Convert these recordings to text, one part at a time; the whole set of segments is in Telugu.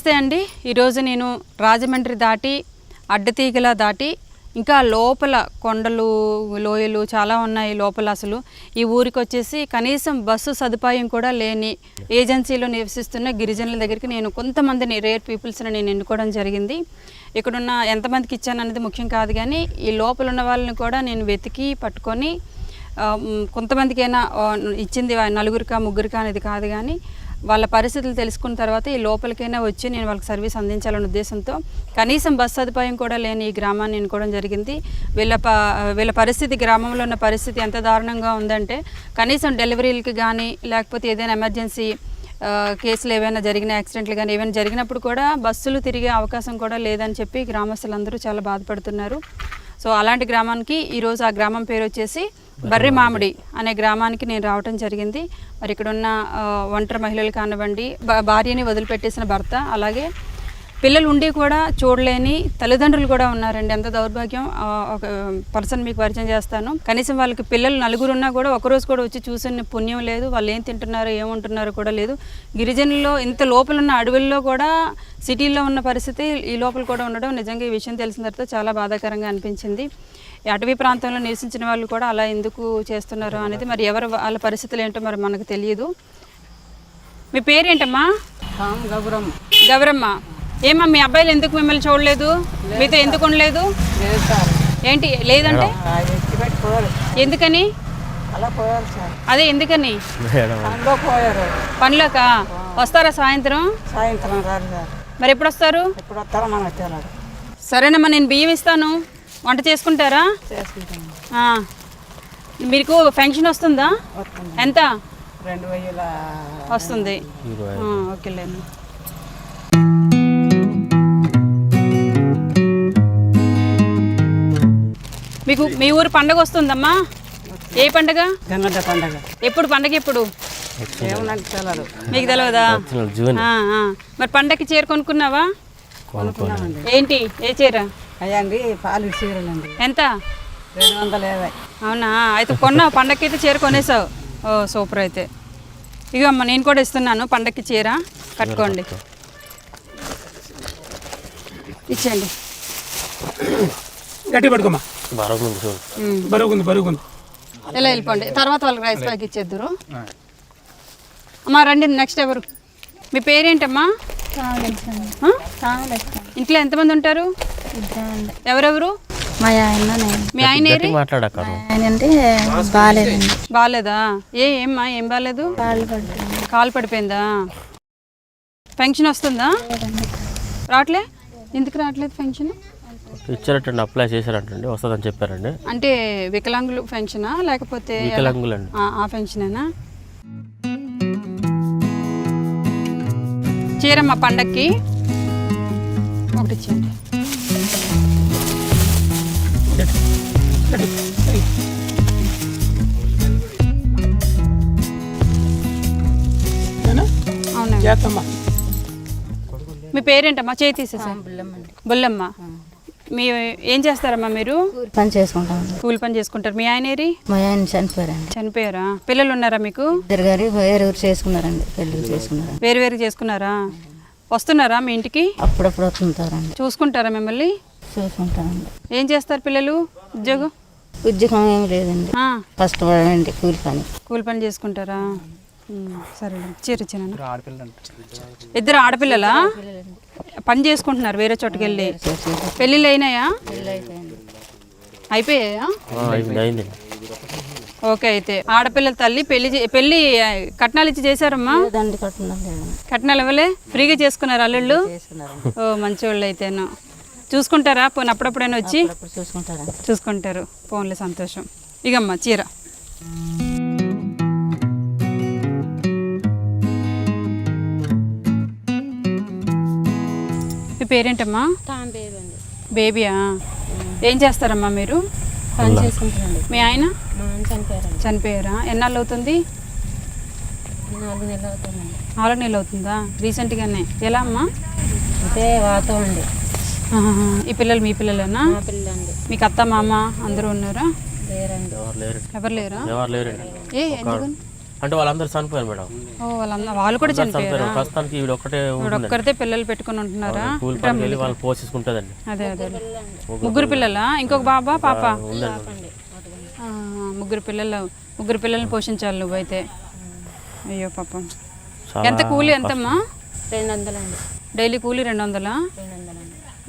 నమస్తే అండి. ఈరోజు నేను రాజమండ్రి దాటి అడ్డతీగల దాటి ఇంకా లోపల కొండలు లోయలు చాలా ఉన్నాయి లోపల అసలు. ఈ ఊరికి వచ్చేసి కనీసం బస్సు సదుపాయం కూడా లేని ఏజెన్సీలో నివసిస్తున్న గిరిజనుల దగ్గరికి నేను కొంతమందిని రేర్ పీపుల్స్ని నేను ఎన్నుకోవడం జరిగింది. ఇక్కడున్న ఎంతమందికి ఇచ్చాను అనేది ముఖ్యం కాదు కానీ ఈ లోపల ఉన్న వాళ్ళని కూడా నేను వెతికి పట్టుకొని కొంతమందికైనా ఇచ్చింది నలుగురికా ముగ్గురికా అనేది కాదు కానీ వాళ్ళ పరిస్థితులు తెలుసుకున్న తర్వాత ఈ లోపలికైనా వచ్చి నేను వాళ్ళకి సర్వీస్ అందించాలనే ఉద్దేశంతో కనీసం బస్ సదుపాయం కూడా లేని ఈ గ్రామాన్ని ఎన్నుకోవడం జరిగింది. వీళ్ళ ప వీళ్ళ పరిస్థితి గ్రామంలో ఉన్న పరిస్థితి ఎంత దారుణంగా ఉందంటే కనీసం డెలివరీలకి కానీ లేకపోతే ఏదైనా ఎమర్జెన్సీ కేసులు ఏవైనా జరిగిన యాక్సిడెంట్లు కానీ ఏమైనా జరిగినప్పుడు కూడా బస్సులు తిరిగే అవకాశం కూడా లేదని చెప్పి గ్రామస్తులందరూ చాలా బాధపడుతున్నారు. సో అలాంటి గ్రామానికి ఈరోజు ఆ గ్రామం పేరు వచ్చేసి బర్రి మామిడి అనే గ్రామానికి నేను రావటం జరిగింది. మరి ఇక్కడ ఉన్న ఒంటరి మహిళలు కానివ్వండి భార్యని వదిలిపెట్టేసిన భర్త అలాగే పిల్లలు ఉండి కూడా చూడలేని తల్లిదండ్రులు కూడా ఉన్నారండి. ఎంత దౌర్భాగ్యం. ఒక పర్సన్ మీకు పరిచయం చేస్తాను. కనీసం వాళ్ళకి పిల్లలు నలుగురు ఉన్నా కూడా ఒకరోజు కూడా వచ్చి చూసిన పుణ్యం లేదు. వాళ్ళు ఏం తింటున్నారో ఏముంటున్నారో కూడా లేదు. గిరిజనుల్లో ఇంత లోపల ఉన్న అడవుల్లో కూడా సిటీల్లో ఉన్న పరిస్థితి ఈ లోపల కూడా ఉండడం నిజంగా ఈ విషయం తెలిసిన తర్వాత చాలా బాధాకరంగా అనిపించింది. అటవీ ప్రాంతంలో నివసించిన వాళ్ళు కూడా అలా ఎందుకు చేస్తున్నారు అనేది మరి ఎవరు వాళ్ళ పరిస్థితులు ఏంటో మరి మనకు తెలియదు. మీ పేరేంటమ్మా? రామ్ గౌరమ్మ. గౌరమ్మ. ఏమా మీ అబ్బాయిలు ఎందుకు మిమ్మల్ని చూడలేదు? మీతో ఎందుకు ఉండలేదు? ఏంటి లేదంటే? ఎందుకని? అలా పోయారు సార్. అదే ఎందుకని? పనిలోక? వస్తారా సాయంత్రం? సాయంత్రం రారు సార్. మరి ఎప్పుడు వస్తారు సరేనమ్మా నేను బియ్యం ఇస్తాను. వంట చేసుకుంటారా. మీకు ఫంక్షన్ వస్తుందా? వస్తుంది. ఎంత? వస్తుంది. ఆ, ఓకేలేండి. మీకు మీ ఊరు పండగ వస్తుందమ్మా? ఏ పండగ? గంగడ్డ పండగ. ఎప్పుడు పండగ ఎప్పుడు? మీకు తెలియదా జూన్. ఆ, ఆ. మరి పండగకి చీర కొనుక్కున్నావా? ఏంటి? ఏ చీర? అయ్యండి పాలు చీరలండి. ఎంత? రెండు వందల యాభై. అవునా? అయితే కొన్నావు పండగకి అయితే చీర కొనేసావు. ఓ సూపర్ అయితే. ఇక అమ్మ నేను కూడా ఇస్తున్నాను పండగకి చీర. కట్టుకోండి. ఇచ్చేయండి. గట్టి పట్టుకోమా చూడు. ఉమ్. బరుగుంది బరుగుంది ఇలా వెళ్ళిపోండి. తర్వాత వాళ్ళకి రైస్ బ్యాగ్ ఇచ్చేద్దరు అమ్మా రండి నెక్స్ట్ ఎవరు? మీ పేరేంటమ్మా? ఇంట్లో ఎంతమంది ఉంటారు? ఎవరెవరు? మా ఆయన మీ ఆయన మాట్లాడక అంటే బాగాలేదండి. బాగాలేదా? ఏ ఏమ్మా ఏం బాగాలేదు? పడుతుంది కాలు పడిపోయిందా? పెన్షన్ వస్తుందా? రావట్లే? ఎందుకు రావట్లేదు పెన్షన్? ఇచ్చారటండి అప్లై చేశారటండి వస్తుందని చెప్పారండి. అంటే వికలాంగులు పెన్షనా లేకపోతే? వికలాంగులండి. ఆ, పెన్షనేనా చీరమ్మ పండక్కి ఒకటి ఇచ్చేయండి. మీ పేరేంటమ్మా? చేయి తీసేసా బుల్లమ్మ. మీ ఏం చేస్తారమ్మా మీరు? కూలి పని చేసుకుంటాం కూలి పని చేసుకుంటారు. మీ ఆయన ఏరి? మా ఆయన చనిపోయారండి. చనిపోయారా? పిల్లలు ఉన్నారా మీకు? ఇద్దరు గారి వేరే ఊరు చేసుకున్నారండి. పెళ్ళిళ్ళు చేసుకున్నారండి. వేరు వేరు చేసుకున్నారా? వస్తున్నారా మీ ఇంటికి? అప్పుడప్పుడు వస్తుంటారండి. చూసుకుంటారా మిమ్మల్ని? చూసుకుంటారండి ఏం చేస్తారు పిల్లలు? ఉద్యోగం? ఉద్యోగం ఏమి లేదండి. ఆ, కష్టపడండి కూలి పని. కూలి పని చేసుకుంటారా? సరే చీర ఇచ్చాను ఇద్దరు ఆడపిల్లలా పని చేసుకుంటున్నారు వేరే చోటుకి వెళ్ళి పెళ్ళిళ్ళు అయినాయా అయిపోయాయా? ఓకే అయితే ఆడపిల్లల తల్లి పెళ్ళి చే- పెళ్ళి కట్నాలు ఇచ్చి చేశారమ్మా? కట్నాలు ఇవ్వలే? ఫ్రీగా చేసుకున్నారు అల్లుళ్ళు? ఓ మంచివాళ్ళు అయితేను. చూసుకుంటారా? పోనీ అప్పుడప్పుడైనా వచ్చి? చూసుకుంటారు? ఫోన్లే సంతోషం. ఇగమ్మా చీర. పేరేంటమ్మా? బేబీయా? ఏం చేస్తారమ్మా మీరు? పని చేసుకుంటారండి మీ ఆయన? చనిపోయారండి. చనిపోయారా? ఎన్నాళ్ళు అవుతుంది? నాలుగు నెలలు అవుతుందండి. నాలుగు నెలలు అవుతుందా? రీసెంట్గానే. ఎలా అమ్మా? అంటే వాతం అండి. ఈ పిల్లలు మీ పిల్లలేనా? మా పిల్లండి మీకు అత్త మామ అందరూ ఉన్నారా? లేరండి. ఎవరు లేరు? ఏ ఎందుకు? అంటే వాళ్ళందరూ చనిపోయారు మేడం. ఓ వాళ్ళందరూ వాళ్ళు కూడా చనిపోయారా. చనిపోయారు? ప్రస్తుతానికి ఈవిడ ఒక్కటే ఒక్కరితే పిల్లలు పెట్టుకుని ఉంటున్నారా? కూలి పనికి వెళ్ళి వాళ్ళు పోషించుకుంటుందండి అదే అదే ముగ్గురు పిల్లలా ఇంకొక బాబా పాప? ఉందండి. ఆ, ముగ్గురు పిల్లలు ముగ్గురు పిల్లల్ని పోషించాలి నువ్వైతే అయ్యో పాపం. చాలా ఎంత కూలి ఎంతమ్మా? రెండు వందలండి డైలీ కూలి రెండు వందలా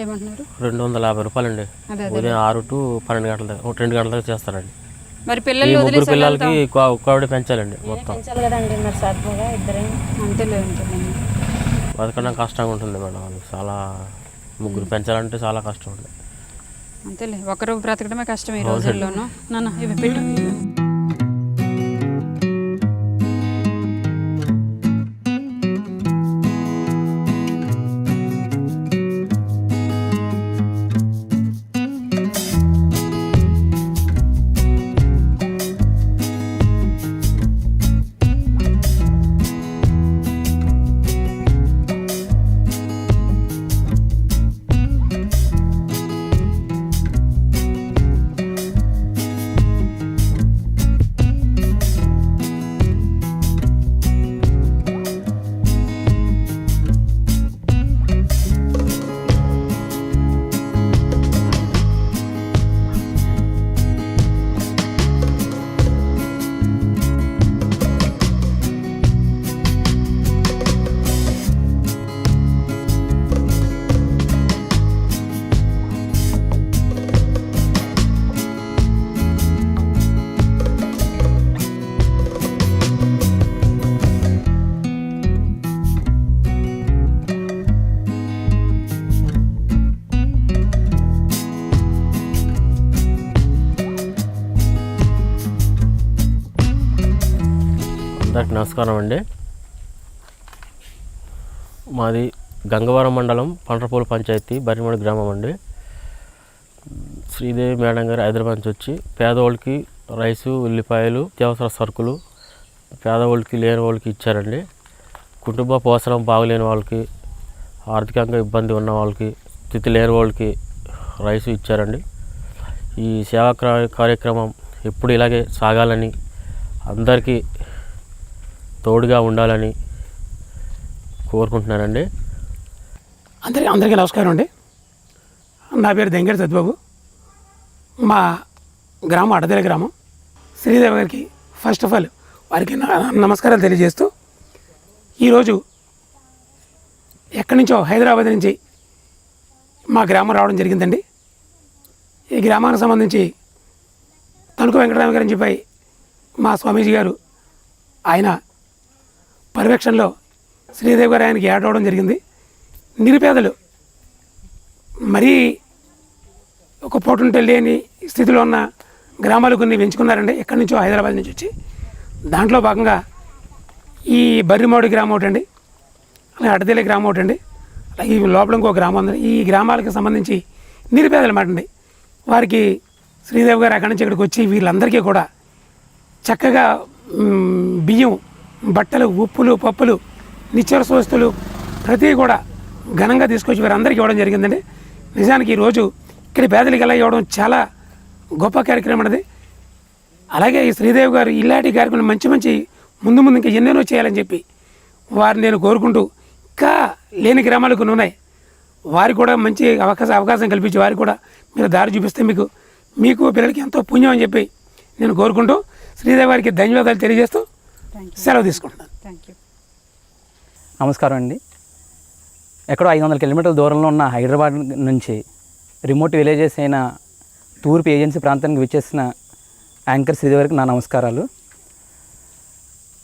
ఏమంటున్నారు? రెండు వందల యాభై రూపాయలండి. అదే ఉదయం ఆరు టు పన్నెండు గంటల దాకా ఒక రెండు గంటల దాకా చేస్తారండి. మరి పిల్లలు ముగ్గురు వదిలేసి పిల్లలకి కోవిడ పెంచాలండి మొత్తం. పెంచాలి కదండి మరి సరిపోగా ఇద్దరే? అంతేలే బతకడం కష్టంగా ఉంటుంది మేడం వాళ్ళకి చాలా ముగ్గురు పెంచాలంటే చాలా కష్టం ఉంది అంతేలే ఒకరు బ్రతకడమే కష్టం ఈ రోజుల్లోనూ. నాన్న ఇవి పెట్టు. నమస్కారం అండి. మాది గంగవరం మండలం పండ్రపూల పంచాయతీ బరిమడి గ్రామం అండి. శ్రీదేవి మేడం గారు హైదరాబాద్ నుంచి వచ్చి పేదవాళ్ళకి రైసు ఉల్లిపాయలు అత్యవసర సరుకులు పేదవాళ్ళకి లేని వాళ్ళకి ఇచ్చారండి. కుటుంబ పోషణం బాగలేని వాళ్ళకి ఆర్థికంగా ఇబ్బంది ఉన్న వాళ్ళకి స్థితి లేని వాళ్ళకి రైసు ఇచ్చారండి. ఈ సేవా కార్యక్రమం ఎప్పుడు ఇలాగే సాగాలని అందరికీ తోడుగా ఉండాలని కోరుకుంటున్నానండి. అందరికీ అందరికీ నమస్కారం అండి. నా పేరు దెంగేరి సత్యబాబు. మా గ్రామం అడదల గ్రామం. శ్రీదేవి గారికి ఫస్ట్ ఆఫ్ ఆల్ వారికి నమస్కారాలు తెలియజేస్తూ ఈరోజు ఎక్కడి నుంచో హైదరాబాద్ నుంచి మా గ్రామం రావడం జరిగిందండి. ఈ గ్రామానికి సంబంధించి తణుకు వెంకటరామ గారిని చెప్పి మా స్వామీజీ గారు ఆయన పర్యవేక్షణలో శ్రీదేవి గారు ఆయనకి ఏడవడం జరిగింది. నిరుపేదలు మరీ ఒక పూటంటే లేని స్థితిలో ఉన్న గ్రామాలు కొన్ని పెంచుకున్నారండి. ఎక్కడి నుంచో హైదరాబాద్ నుంచి వచ్చి. దాంట్లో భాగంగా ఈ బర్రిమౌడి గ్రామం ఒకటండి అలాగే అడదేలి గ్రామం ఒకటి అండి. అలాగే ఈ లోపల ఇంకో గ్రామం ఉంది. ఈ గ్రామాలకు సంబంధించి నిరుపేదలు మాట అండి. వారికి శ్రీదేవి గారు అక్కడి నుంచి ఇక్కడికి వచ్చి వీళ్ళందరికీ కూడా చక్కగా బియ్యం బట్టలు ఉప్పులు పప్పులు నిత్యవసర వస్తువులు ప్రతి కూడా ఘనంగా తీసుకొచ్చి వారందరికీ ఇవ్వడం జరిగిందండి. నిజానికి ఈరోజు ఇక్కడ పేదలకి ఎలా ఇవ్వడం చాలా గొప్ప కార్యక్రమం అనేది అలాగే ఈ శ్రీదేవి గారు ఇలాంటి కార్యక్రమం మంచి మంచి ముందు ముందు ఇంకా ఎన్నెన్నో చేయాలని చెప్పి వారిని నేను కోరుకుంటూ ఇంకా లేని గ్రామాలు కొన్ని ఉన్నాయి. వారికి కూడా మంచి అవకాశం అవకాశం కల్పించి వారికి కూడా మీరు దారి చూపిస్తే మీకు మీకు పిల్లలకి ఎంతో పుణ్యం అని చెప్పి నేను కోరుకుంటూ శ్రీదేవి గారికి ధన్యవాదాలు తెలియజేస్తూ సెలవు తీసుకుంటున్నాను. థ్యాంక్ యూ నమస్కారం అండి. ఎక్కడో ఐదు వందల కిలోమీటర్ల దూరంలో ఉన్న హైదరాబాద్ నుంచి రిమోట్ విలేజెస్ అయిన తూర్పు ఏజెన్సీ ప్రాంతానికి విచ్చేసిన యాంకర్ శ్రీదేవికి నా నమస్కారాలు.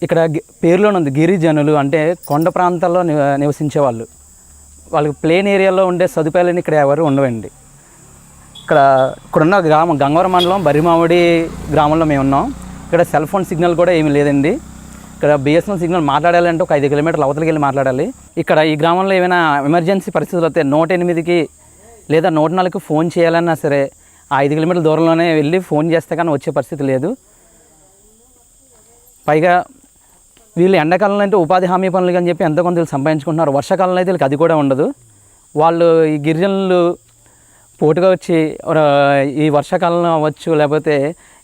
ఇక్కడ గి- పేరులోనే ఉంది గిరిజనులు అంటే కొండ ప్రాంతాల్లో నివ నివసించే వాళ్ళు వాళ్ళకి ప్లేన్ ఏరియాలో ఉండే సదుపాయాలని ఇక్కడ ఎవరు ఉండవండి. ఇక్కడ ఇక్కడున్న గ్రామం గంగవరం మండలం బరిమామిడి గ్రామంలో మేము ఉన్నాం ఇక్కడ సెల్ ఫోన్ సిగ్నల్ కూడా ఏమీ లేదండి. ఇక్కడ బిఎస్ఎన్ సిగ్నల్ మాట్లాడాలంటే ఒక ఐదు కిలోమీటర్ల అవతలకి వెళ్ళి మాట్లాడాలి. ఇక్కడ ఈ గ్రామంలో ఏమైనా ఎమర్జెన్సీ పరిస్థితులు వస్తే నూట ఎనిమిదికి లేదా నూట నాలుగుకి ఫోన్ చేయాలన్నా సరే ఆ ఐదు కిలోమీటర్ల దూరంలోనే వెళ్ళి ఫోన్ చేస్తే కానీ వచ్చే పరిస్థితి లేదు. పైగా వీళ్ళు ఎండాకాలంలో అంటే ఉపాధి హామీ పనులు అని చెప్పి ఎంతో కొంత వీళ్ళు సంపాదించుకుంటున్నారు. వర్షాకాలంలో అయితే వీళ్ళకి అది కూడా ఉండదు. వాళ్ళు ఈ గిరిజనులు పోటుగా వచ్చి ఈ వర్షాకాలంలో అవ్వచ్చు లేకపోతే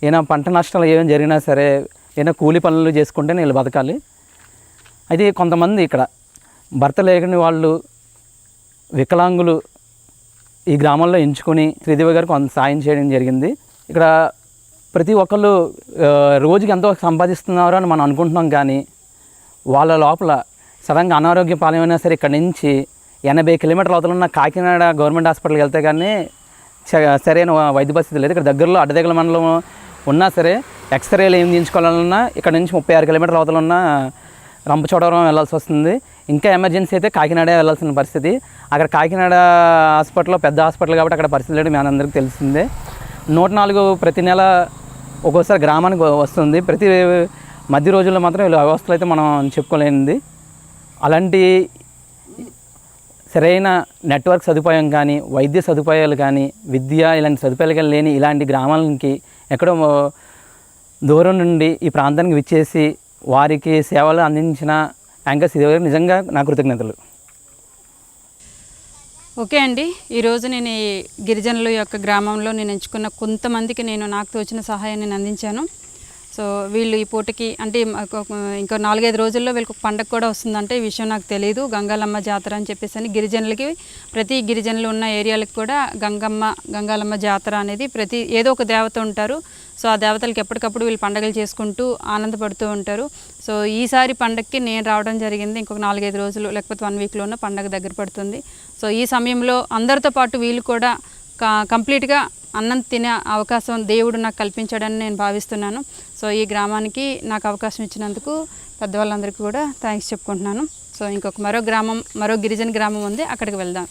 ఏమైనా పంట నష్టాలు ఏమైనా జరిగినా సరే ఏదైనా కూలి పనులు చేసుకుంటే వీళ్ళు బతకాలి. అయితే కొంతమంది ఇక్కడ భర్త లేని వాళ్ళు వికలాంగులు ఈ గ్రామంలో ఎంచుకొని శ్రీదేవి గారు కొంత సాయం చేయడం జరిగింది. ఇక్కడ ప్రతి ఒక్కళ్ళు రోజుకి ఎంతో సంపాదిస్తున్నారు అని మనం అనుకుంటున్నాం కానీ వాళ్ళ లోపల సడన్గా అనారోగ్య పాలైనా సరే ఇక్కడ నుంచి ఎనభై కిలోమీటర్ల అవతల ఉన్న కాకినాడ గవర్నమెంట్ హాస్పిటల్కి వెళ్తే కానీ చ- సరైన వైద్య పరిస్థితి లేదు. ఇక్కడ దగ్గరలో అడ్డదగల మండలం ఉన్నా సరే ఎక్స్రేలు ఏం తీయించుకోవాలన్నా ఇక్కడ నుంచి ముప్పై ఆరు కిలోమీటర్ల అవతల ఉన్న రంపచోడవరం వెళ్ళాల్సి వస్తుంది. ఇంకా ఎమర్జెన్సీ అయితే కాకినాడ వెళ్ళాల్సిన పరిస్థితి. అక్కడ కాకినాడ హాస్పిటల్లో పెద్ద హాస్పిటల్ కాబట్టి అక్కడ పరిస్థితి లేదు మీ అందరికీ తెలిసిందే. నూట నాలుగు ప్రతి నెల ఒక్కోసారి గ్రామానికి వస్తుంది. ప్రతి మధ్య రోజుల్లో మాత్రం వీళ్ళ వ్యవస్థలు అయితే మనం చెప్పుకోలేనిది. అలాంటి సరైన నెట్వర్క్ సదుపాయం కానీ వైద్య సదుపాయాలు కానీ విద్య ఇలాంటి సదుపాయాలు కానీ లేని ఇలాంటి గ్రామాలకి ఎక్కడో దూరం నుండి ఈ ప్రాంతానికి విచ్చేసి వారికి సేవలు అందించిన యాంకర్స్ ఇదివరకు నిజంగా నా కృతజ్ఞతలు. ఓకే అండి. ఈరోజు నేను ఈ గిరిజనుల యొక్క గ్రామంలో నేను ఎంచుకున్న కొంతమందికి నేను నాకు తోచిన సహాయాన్ని నేను అందించాను. సో వీళ్ళు ఈ పూటకి అంటే ఇంకో నాలుగైదు రోజుల్లో వీళ్ళకి ఒక పండగ కూడా వస్తుందంటే ఈ విషయం నాకు తెలియదు గంగాలమ్మ జాతర అని చెప్పేసి అని గిరిజనులకి ప్రతి గిరిజనులు ఉన్న ఏరియాలకు కూడా గంగమ్మ గంగాలమ్మ జాతర అనేది ప్రతి ఏదో ఒక దేవత ఉంటారు. సో ఆ దేవతలకు ఎప్పటికప్పుడు వీళ్ళు పండగలు చేసుకుంటూ ఆనందపడుతూ ఉంటారు. సో ఈసారి పండగకి నేను రావడం జరిగింది ఇంకొక నాలుగైదు రోజులు లేకపోతే వన్ వీక్లో ఉన్న పండగ దగ్గర పడుతుంది. సో ఈ సమయంలో అందరితో పాటు వీళ్ళు కూడా కంప్లీట్గా అన్నం తినే అవకాశం దేవుడు నాకు కల్పించాడని నేను భావిస్తున్నాను. సో ఈ గ్రామానికి నాకు అవకాశం ఇచ్చినందుకు పెద్దవాళ్ళందరికీ కూడా థ్యాంక్స్ చెప్పుకుంటున్నాను. సో ఇంకొక మరో గ్రామం మరో గిరిజన గ్రామం ఉంది అక్కడికి వెళ్దాం.